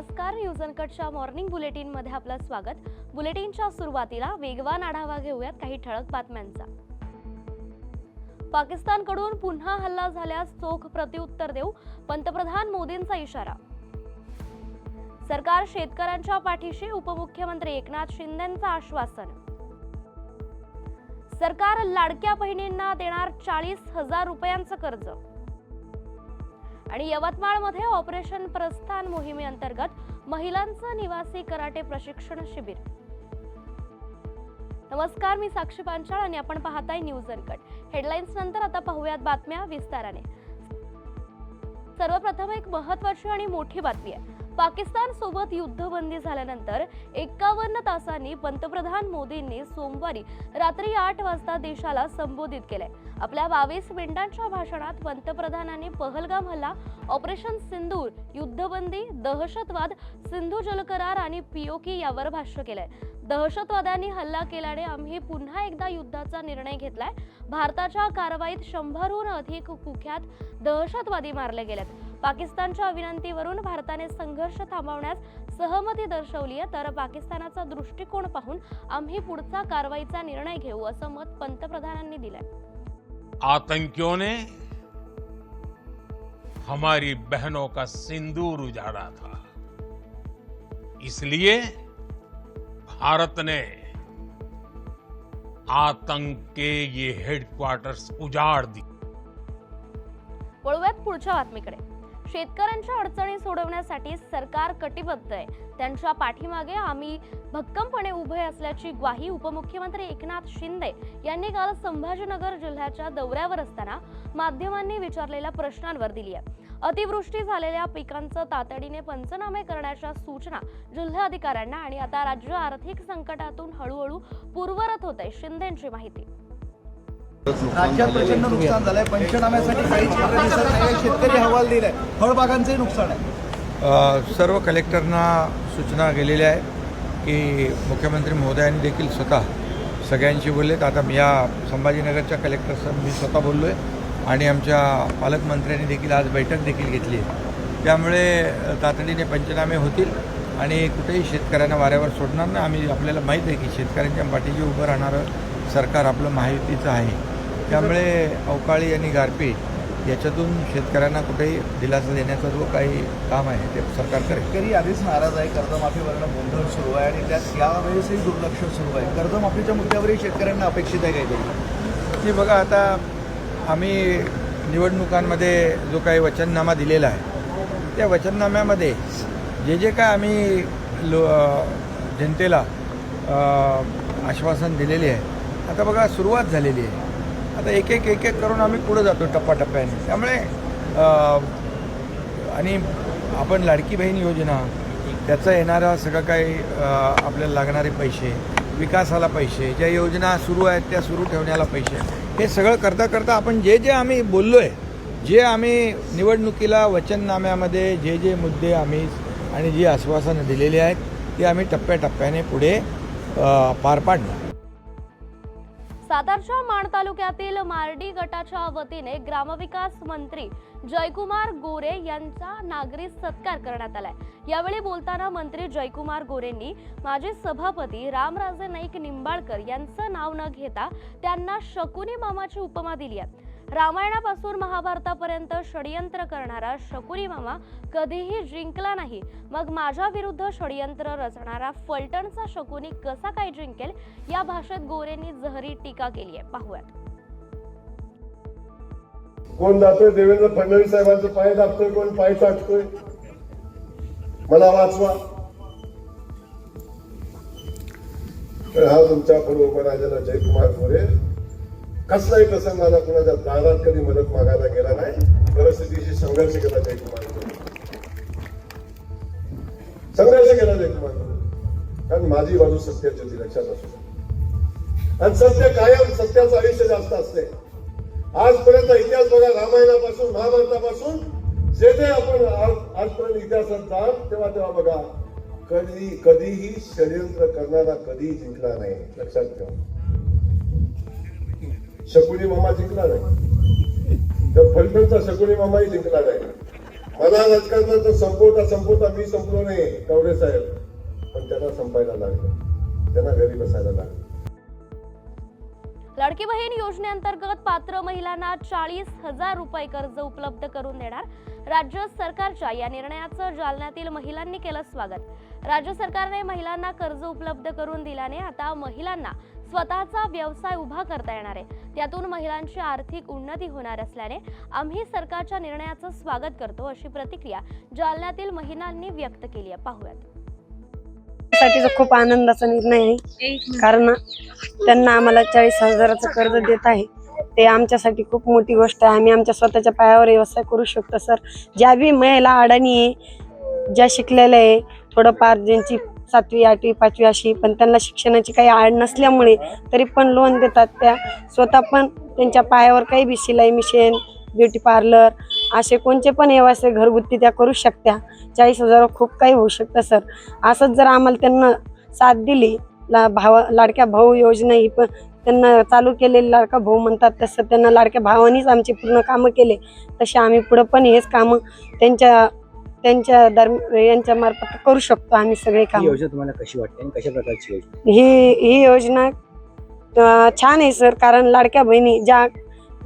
नमस्कार news अनकटच्या morning बुलेटिनमध्ये आपलं स्वागत. बुलेटिनच्या सुरुवातीला वेगवान आढावा घेऊयात काही ठळक बातम्यांचा. पाकिस्तानकडून पुन्हा हल्ला झाल्यास चोख प्रत्युत्तर देऊ पंतप्रधान मोदींचा इशारा. सरकार शेतकऱ्यांच्या पाठीशी उपमुख्यमंत्री एकनाथ शिंदेंचं आश्वासन. सरकार लाडक्या बहिणींना देणार चाळीस हजार रुपयांचं कर्ज. आणि यवतमाळमध्ये ऑपरेशन प्रस्थान मोहिमेअंतर्गत महिलांचं निवासी कराटे प्रशिक्षण शिबिर. नमस्कार मी साक्षी पांचाळ आणि आपण पाहताय न्यूज अनकट. हेडलाईन्स नंतर आता पाहूयात बातम्या विस्ताराने. सर्वप्रथम एक महत्वाची आणि मोठी बातमी आहे. पाकिस्तान सोबत युद्धबंदी झाल्यानंतर एकावन्न तासांनी पंतप्रधान मोदींनी सोमवारी रात्री आठ वाजता देशाला संबोधित केले आपल्या बावीस मिनिटांच्या भाषणात पंतप्रधानांनी पहलगाम हल्ला ऑपरेशन सिंदूर युद्धबंदी दहशतवाद सिंधू जलकरार आणि पीओके यावर भाष्य केलंय. दहशतवाद्यांनी हल्ला केल्याने आम्ही पुन्हा एकदा युद्धाचा निर्णय घेतलाय. भारताच्या कारवाईत शंभरहून अधिक कुख्यात दहशतवादी मारले गेलेत. पाकिस्तानच्या विनंतीवरून भारताने संघर्ष थांबवण्यास सहमती दर्शवली तर पाकिस्तानाचा दृष्टिकोन पाहून आम्ही पुढचा कारवाईचा निर्णय घेऊ असं मत पंतप्रधानांनी दिलंय. आतंकियों ने हमारी बहनों का सिंदूर उजाड़ा था। इसलिए भारत ने आतंक के ये हेडक्वार्टर्स उजाड़ दी वळूयात पुढच्या बातमीकडे. शेतकऱ्यांच्या अडचणी सोडवण्यासाठी सरकार कटिबद्ध आहे. त्यांच्या पाठीमागे आम्ही भक्कमपणे उभे असल्याची ग्वाही उपमुख्यमंत्री एकनाथ शिंदे यांनी काल संभाजीनगर जिल्ह्याच्या दौऱ्यावर असताना माध्यमांनी विचारलेल्या प्रश्नांवर दिली आहे. अतिवृष्टी झालेल्या पिकांचं तातडीने पंचनामे करण्याच्या सूचना जिल्हाधिकाऱ्यांना आणि आता राज्य आर्थिक संकटातून हळूहळू पूर्वरत होत आहे शिंदेची माहिती. राज्यात प्रचंड नुकसान झालंय. पंचनाम्यासाठी काहीच दिसत नाही शेतकरी अहवाल दिलाय. फळबागांचंही नुकसान आहे. सर्व कलेक्टरना सूचना गेलेल्या आहे की मुख्यमंत्री महोदयांनी देखील स्वतः सगळ्यांशी बोललेत. आता मी या संभाजीनगरच्या कलेक्टरसह मी स्वतः बोललो आहे आणि आमच्या पालकमंत्र्यांनी देखील आज बैठक देखील घेतली आहे. त्यामुळे तातडीने पंचनामे होतील आणि कुठेही शेतकऱ्यांना वाऱ्यावर सोडणार नाही. आम्ही आपल्याला माहीत आहे की शेतकऱ्यांच्या पाठीशी उभं राहणारं सरकार आपलं माहितीचं आहे. त्यामुळे अवकाळी आणि गारपीट याच्यातून शेतकऱ्यांना कुठेही दिलासा देण्याचा जो काही काम आहे ते सरकार करेल. शेतकरी आधीच नाराज आहे कर्जमाफीवरनं गोंधळ सुरू आहे आणि त्यात यावेळेसही दुर्लक्ष सुरू आहे. कर्जमाफीच्या मुद्द्यावरही शेतकऱ्यांना अपेक्षित आहे काहीतरी. की बघा आता आम्ही निवडणुकांमध्ये जो काही वचननामा दिलेला आहे त्या वचननाम्यामध्ये जे जे काय आम्ही लो जनतेला आश्वासन दिलेले आहे आता बघा सुरुवात झालेली आहे. आता एक एक एक एक करून आम्ही पुढे जातो टप्प्याटप्प्याने. त्यामुळे आणि आपण लाडकी बहीण योजना त्याचं येणारा सगळं काही आपल्याला लागणारे पैसे विकासाला पैसे ज्या योजना सुरू आहेत त्या सुरू ठेवण्याला पैसे हे सगळं करता करता आपण जे जे आम्ही बोललो आहे जे आम्ही निवडणुकीला वचननाम्यामध्ये जे जे मुद्दे आम्ही आणि जी आश्वासनं दिलेली आहेत ती आम्ही टप्प्याटप्प्याने पुढे पार पाडणार. सातारच्या माण तालुक्यातील मारडी गटाच्या वतीने ग्रामविकास मंत्री जयकुमार गोरे यांचा नागरी सत्कार करण्यात आलाय. यावेळी बोलताना मंत्री जयकुमार गोरेंनी माजी सभापती रामराजे नाईक निंबाळकर यांचं नाव न घेता त्यांना शकुनी मामाची उपमा दिली आहे. रामायणापासून महाभारतापर्यंत षडयंत्र करणारा शकुरी मामा कधीही जिंकला नाही. मग माझ्या विरुद्ध षडयंत्र रचणारा फलटणचा शकुनी कसा काय जिंकेल? या भाषेत गोरेंनी जहरी टीका केली आहे. पाहूयात. कोण जातोय? देवेंद्र फडणवीस साहेबांचं पाय दाबतोय कोण? पाय चाटतोय? मला वाचवा. हा तुमच्या पूर्व उपराजाला जयकुमार गोरे. कसलाही प्रसंगाला कुणाच्या दारात कधी मदत मागायला गेला नाही परिस्थितीशी संघर्ष केला जयकुमार संघर्ष केला जयकुमार गोरे कारण माझी बाजू सत्याची होती लक्षात असू आणि सत्य कायम सत्याचं आयुष्य जास्त असते. आजपर्यंत इतिहास बघा रामायणापासून महाभारतापासून जे जे आपण आज- आजपर्यंत इतिहासात जाल तेव्हा तेव्हा बघा कधी कधीही षडयंत्र करणारा कधीही जिंकला नाही लक्षात ठेवा. शकुनी मामा जिंकला नाही. तर फलटणचा शकुनी मामाही जिंकला नाही. मला राजकारणाचं संपवता संपवता मी संपलो नाही कवडे साहेब. पण त्यांना संपायला लागलं. त्यांना घरी बसायला लागलं. लाडकी बहीण योजनेअंतर्गत पात्र महिलांना चाळीस हजार रुपये कर्ज उपलब्ध करून देणार राज्य सरकारच्या या निर्णयाचं जालन्यातील महिलांनी केलं स्वागत. राज्य सरकारने महिलांना कर्ज उपलब्ध करून दिल्याने आता महिलांना स्वतःचा व्यवसाय उभा करता येणार आहे. त्यातून महिलांची आर्थिक उन्नती होणार असल्याने आम्ही सरकारच्या निर्णयाचं स्वागत करतो अशी प्रतिक्रिया जालन्यातील महिलांनी व्यक्त केली आहे. पाहूयात. साठीचा खूप आनंदाचा निर्णय आहे. कारण त्यांना आम्हाला चाळीस हजाराचं कर्ज देत आहे. ते आमच्यासाठी खूप मोठी गोष्ट आहे. आम्ही आमच्या स्वतःच्या पायावर व्यवसाय करू शकतो. सर ज्या बी महिला अडाणी आहे ज्या शिकलेल्या आहे थोडंफार ज्यांची सातवी आठवी पाचवी अशी पण त्यांना शिक्षणाची काही आड नसल्यामुळे तरी पण लोन देतात त्या. स्वतः पण त्यांच्या पायावर काही बी शिलाई मिशन ब्युटी पार्लर असे कोणते पण असे घरगुती त्या करू शकत्या. चाळीस हजार खूप काही होऊ शकतं सर असंच जर आम्हाला त्यांना साथ दिली ला भाव लाडक्या भाऊ योजना ही पण त्यांना चालू केलेली लाडका भाऊ म्हणतात तसं त्यांना लाडक्या भावानीच आमची पूर्ण कामं केले तसे आम्ही पुढं पण हेच कामं त्यांच्या त्यांच्या दरम्यान यांच्या मार्फत करू शकतो आम्ही सगळे ही काम. योजना तुम्हाला कशी वाटते आणि कशा प्रकारची योजना? ही ही योजना अं, छान आहे सर कारण लाडक्या बहिणी ज्या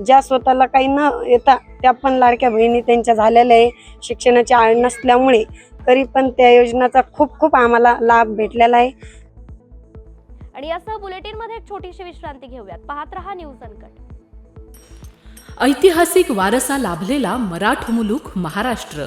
ज्या स्वतःला काही न येता त्या पण लाडक्या बहिणी त्यांच्या झालेल्या आहे. शिक्षणाची आळ नसल्यामुळे तरी पण त्या योजनेचा खूप खूप आम्हाला लाभ भेटलेला आहे. आणि यासह बुलेटिनमध्ये एक छोटीशी विश्रांती घेऊयात. पाहत रहा न्यूज अनकट. ऐतिहासिक वारसा लाभलेला मराठ मुलूक महाराष्ट्र.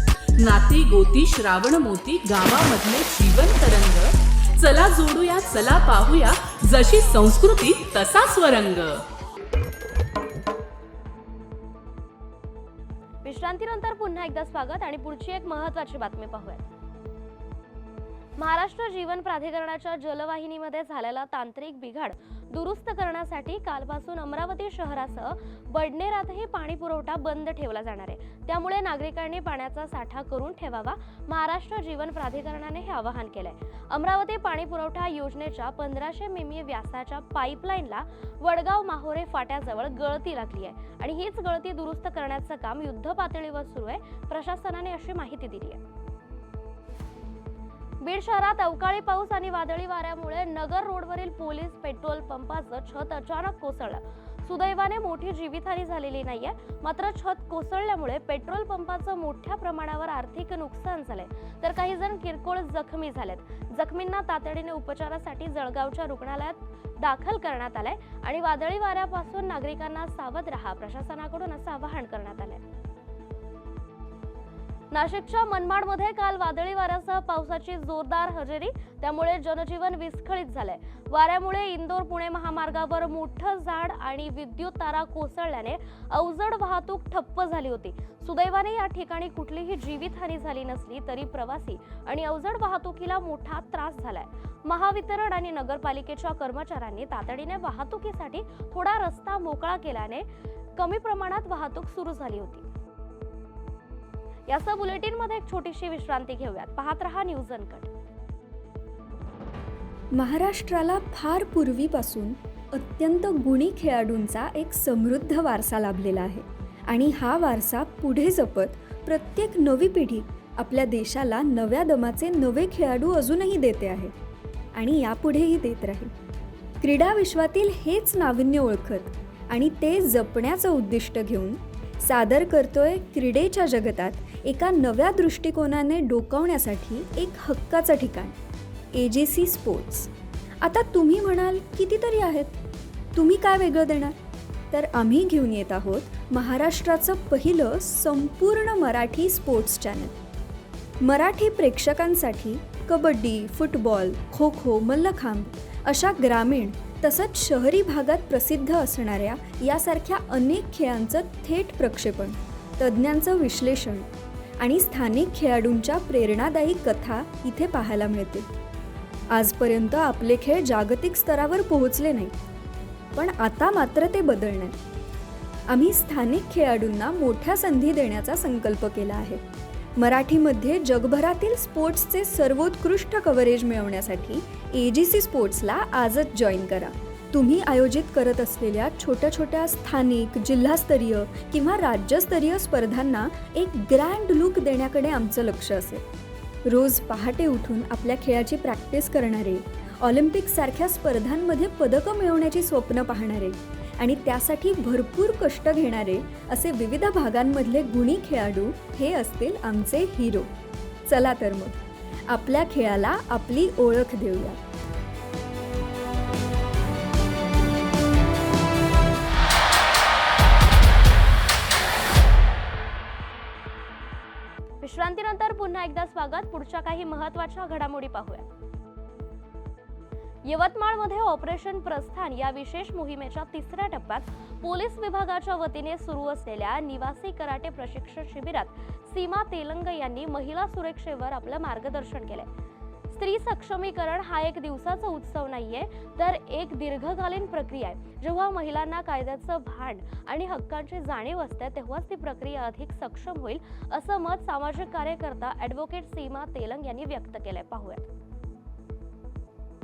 नाती गोती श्रावण मोती गावामधले जीवन तरंग. चला जोडूया चला पाहूया जशी संस्कृती तसा स्वरंग विश्रांतीनंतर पुन्हा एकदा स्वागत आणि पुढची एक महत्वाची बातमी पाहूयात. महाराष्ट्र जीवन प्राधिकरणाच्या जलवाहिनीमध्ये झालेला तांत्रिक बिघाड दुरुस्त करण्यासाठी कालपासून अमरावती शहरासह बडनेरातही पाणी पुरवठा बंद ठेवला जाणार आहे. त्यामुळे नागरिकांनी पाण्याचा साठा करून ठेवावा महाराष्ट्र जीवन प्राधिकरणाने हे आवाहन केलंय. अमरावती पाणी पुरवठा योजनेच्या पंधराशे मिमी व्यासाच्या पाईपलाईनला वडगाव माहोरे फाट्याजवळ गळती लागली आहे आणि हीच गळती दुरुस्त करण्याचं काम युद्ध पातळीवर सुरू आहे. प्रशासनाने अशी माहिती दिली आहे. बीड शहरात अवकाळी पाऊस आणि वादळी वाऱ्यामुळे नगर रोडवरील पोलीस पेट्रोल पंपाचं छत अचानक कोसळलं. सुदैवाने मोठी जीवितहानी झालेली नाहीये मात्र छत कोसळल्यामुळे पेट्रोल पंपाचं मोठ्या प्रमाणावर आर्थिक नुकसान झालंय. तर काही जण किरकोळ जखमी झालेत. जखमींना तातडीने उपचारासाठी जळगावच्या रुग्णालयात दाखल करण्यात आलंय आणि वादळी वाऱ्यापासून नागरिकांना सावध राहा प्रशासनाकडून असं आवाहन करण्यात आलंय. नाशिकच्या मनमाडमध्ये काल वादळी वाऱ्यासह पावसाची जोरदार हजेरी त्यामुळे जनजीवन विस्कळीत झालंय. वाऱ्यामुळे इंदोर पुणे महामार्गावर मोठं झाड आणि विद्युत तारा कोसळल्याने अवजड वाहतूक ठप्प झाली होती. सुदैवाने या ठिकाणी कुठलीही जीवितहानी झाली नसली तरी प्रवासी आणि अवजड वाहतुकीला मोठा त्रास झालाय. महावितरण आणि नगरपालिकेच्या कर्मचाऱ्यांनी तातडीने वाहतुकीसाठी थोडा रस्ता मोकळा केल्याने कमी प्रमाणात वाहतूक सुरू झाली होती. यासह बुलेटिनमध्ये एक छोटीशी विश्रांती घेऊयात. पाहत रहा न्यूज अनकट. महाराष्ट्राला फार पूर्वीपासून अत्यंत गुणी खेळाडूंचा एक समृद्ध वारसा लाभलेला आहे. आणि हा वारसा पुढे जपत प्रत्येक नवी पिढी आपल्या देशाला नव्या दमाचे नवे खेळाडू अजूनही देते आहे. आणि यापुढेही देत राहील. क्रीडा विश्वातील हेच नाविन्य ओळखत आणि ते जपण्याचं उद्दिष्ट घेऊन सादर करतोय क्रीडेच्या जगतात एका नव्या दृष्टिकोनाने डोकावण्यासाठी एक हक्काचं ठिकाण ए जे सी स्पोर्ट्स आता तुम्ही म्हणाल कितीतरी आहेत? तुम्ही काय वेगळं देणार? तर आम्ही घेऊन येत आहोत महाराष्ट्राचं पहिलं संपूर्ण मराठी स्पोर्ट्स चॅनल मराठी प्रेक्षकांसाठी कबड्डी फुटबॉल खो खो मल्लखांब अशा ग्रामीण तसंच शहरी भागात प्रसिद्ध असणाऱ्या यासारख्या अनेक खेळांचं थेट प्रक्षेपण तज्ज्ञांचं विश्लेषण आणि स्थानिक खेळाडूंच्या प्रेरणादायी कथा इथे पाहायला मिळते. आजपर्यंत आपले खेळ जागतिक स्तरावर पोहोचले नाही पण आता मात्र ते बदलणार. आम्ही स्थानिक खेळाडूंना मोठ्या संधी देण्याचा संकल्प केला आहे. मराठीमध्ये जगभरातील स्पोर्ट्सचे सर्वोत्कृष्ट कव्हरेज मिळवण्यासाठी ए जी सी स्पोर्ट्सला आजच जॉईन करा. तुम्ही आयोजित करत असलेल्या छोट्या छोट्या स्थानिक जिल्हास्तरीय किंवा राज्यस्तरीय स्पर्धांना एक ग्रँड लुक देण्याकडे आमचं लक्ष असेल. रोज पहाटे उठून आपल्या खेळाची प्रॅक्टिस करणारे ऑलिम्पिकसारख्या स्पर्धांमध्ये पदकं मिळवण्याची स्वप्न पाहणारे आणि त्यासाठी भरपूर कष्ट घेणारे असे विविध भागांमधले गुणी खेळाडू हे असतील आमचे हिरो चला तर मग आपल्या खेळाला आपली ओळख देऊया. विश्रांतीनंतर पुन्हा एकदा स्वागत. पुढच्या काही महत्त्वाच्या घडामोडी पाहूया. यवतमाळमध्ये ऑपरेशन प्रस्थान या विशेष मोहिमेच्या तिसऱ्या टप्प्यात पोलीस विभागाच्या वतीने सुरू असलेल्या निवासी कराटे प्रशिक्षण शिबिरात सीमा तेलंग यांनी महिला सुरक्षेवर आपलं मार्गदर्शन केलंय. स्त्री सक्षमीकरण हा एक दिवसाचा उत्सव नाहीये तर एक दीर्घकालीन प्रक्रिया आहे. जेव्हा महिलांना कायद्याचं भान आणि हक्कांची जाणीव असते तेव्हाच ती प्रक्रिया अधिक सक्षम होईल असं मत सामाजिक कार्यकर्ता ॲडव्होकेट सीमा तेलंग यांनी व्यक्त केलंय. पाहूयात.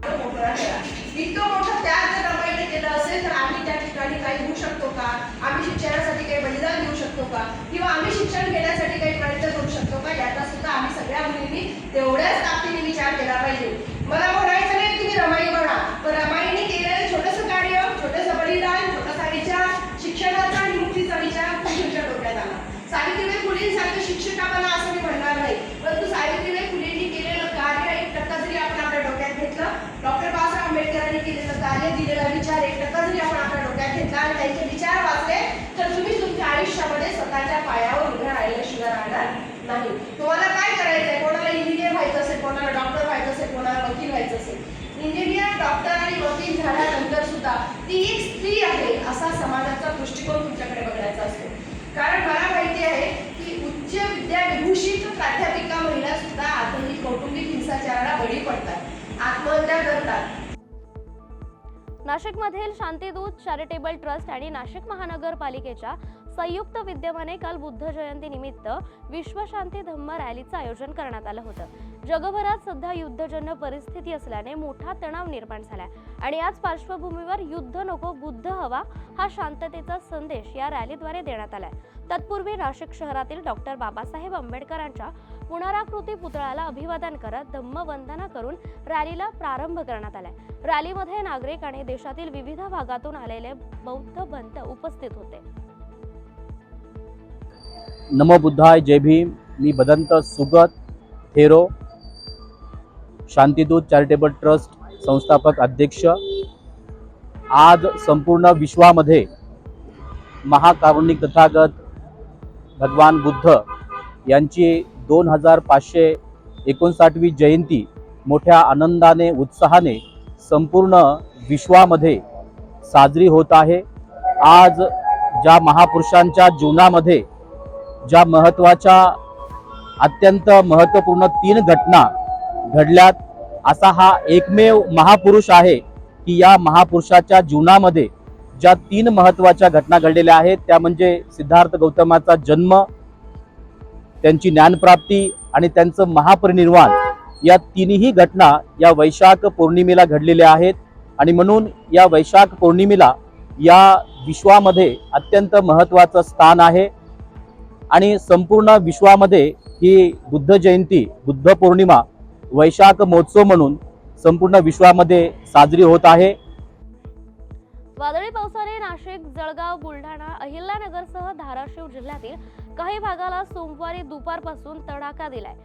इतकं मोठं त्याग जर रमाईने केलं असेल तर आम्ही त्या ठिकाणी काही होऊ शकतो का? आम्ही शिक्षणासाठी काही बलिदान देऊ शकतो का? किंवा आम्ही शिक्षण घेण्यासाठी काही प्रयत्न करू शकतो का? याचा सुद्धा आम्ही सगळ्या मुलींनी तेवढ्याच ताकदीने विचार केला पाहिजे. मला म्हणायचं नाही तुम्ही रमाई म्हणा पण रमाईने केलेलं छोटंसं कार्य छोटंसं बलिदान छोटासा विचार शिक्षणाचा आणि मुक्तीचा विचार तुमच्या डोक्यात आला सावित्रीबाई फुलेंसारखं शिक्षक आपण असं मी म्हणणार नाही परंतु सावित्रीबाई फुलेंनी केलेलं कार्य एक टक्का जरी आपण आपल्या डोक्यात घेतलं डॉक्टर बाबासाहेब आंबेडकरांनी केलेलं कार्य दिलेला विचार एक टक्का जरी आपण आपल्या डोक्यात घेतला आणि त्यांचे विचार वाचले तर तुम्ही तुमच्या आयुष्यामध्ये स्वतःच्या पायावर उभ्या राहिल्याशिवाय राहणार नाही. तुम्हाला काय करायचंय? कोणाला इंजिनियर व्हायचं असेल कोणाला डॉक्टर व्हायचं असेल कोणाला वकील व्हायचं असेल. इंजिनियर डॉक्टर आणि वकील झाल्यानंतर सुद्धा ती एक स्त्री आहे असा समाजाचा दृष्टिकोन तुमच्याकडे बघायचा असतो. कारण मला माहिती आहे की उच्च विद्या विभूषित प्राध्यापिका महिला सुद्धा आधुनिक कौटुंबिक हिंसाचाराला बळी पडतात आत्महत्या करतात. नाशिकमधील शांतीदूत चॅरिटेबल ट्रस्ट आणि नाशिक महानगरपालिकेच्या संयुक्त विद्यमाने काल बुद्ध जयंती निमित्त विश्वशांती धम्म रॅलीचं आयोजन करण्यात आलं होतं. जगभरात सध्या युद्धजन्य परिस्थिती असल्याने मोठा तणाव निर्माण झालाय आणि याच पार्श्वभूमीवर युद्ध नको बुद्ध हवा हा शांततेचा संदेश या रॅलीद्वारे देण्यात आलाय. तत्पूर्वी नाशिक शहरातील डॉक्टर बाबासाहेब आंबेडकरांच्या पुनराकृती पुतळ्याला अभिवादन करत धम्मवंदना करून रॅलीला प्रारंभ करण्यात आलाय. रॅलीमध्ये नागरिक आणि देशातील विविध भागातून आलेले बौद्ध पंत उपस्थित होते. नमो बुद्धाय जय भीम. मी बदंत सुगत थेरो शांतिदूत चॅरिटेबल ट्रस्ट संस्थापक अध्यक्ष. आज संपूर्ण विश्वामध्ये महाकारुणिक तथागत भगवान बुद्ध यांची दोन हजार पाचशे एकोणसाठवी जयंती मोठ्या आनंदाने उत्साहाने संपूर्ण विश्वामध्ये साजरी होत आहे. आज ज्या महापुरुषांच्या जीवनामध्ये ज्या महत्त्वाच्या अत्यंत महत्त्वपूर्ण तीन घटना घडल्यात असा हा एकमेव महापुरुष आहे की या महापुरुषाच्या जीवनामध्ये ज्या तीन महत्त्वाच्या घटना घडलेल्या आहेत त्या म्हणजे सिद्धार्थ गौतमाचा जन्म त्यांची ज्ञानप्राप्ती आणि त्यांचं महापरिनिर्वाण. या तिन्ही घटना या वैशाख पौर्णिमेला घडलेल्या आहेत आणि म्हणून या वैशाख पौर्णिमेला या विश्वामध्ये अत्यंत महत्त्वाचं स्थान आहे. आणि संपूर्ण विश्वामध्ये ही बुद्ध जयंती बुद्ध पौर्णिमा वैशाख महोत्सव म्हणून संपूर्ण विश्वामध्ये साजरी होत आहे. वादळी पावसाने नाशिक जळगाव बुलढाणा अहिल्यानगरसह धाराशिव जिल्ह्यातील काही भागाला सोमवारी दुपारपासून तडाखा दिलाय.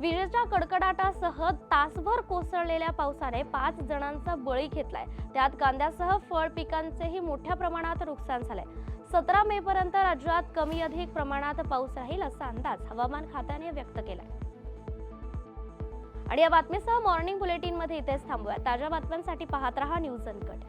विजेच्या कडकडाटासह तासभर कोसळलेल्या पावसाने पाच जणांचा बळी घेतलाय. त्यात कांद्यासह फळ पिकांचेही मोठ्या प्रमाणात नुकसान झालंय. सतरा मे पर्यंत राज्यात कमी अधिक प्रमाणात पाऊस राहील असा अंदाज हवामान खात्याने व्यक्त केला आणि या बातमीसह मॉर्निंग बुलेटिनमध्ये इथेच थांबूया. ताज्या बातम्यांसाठी पाहत रहा न्यूज अनकट.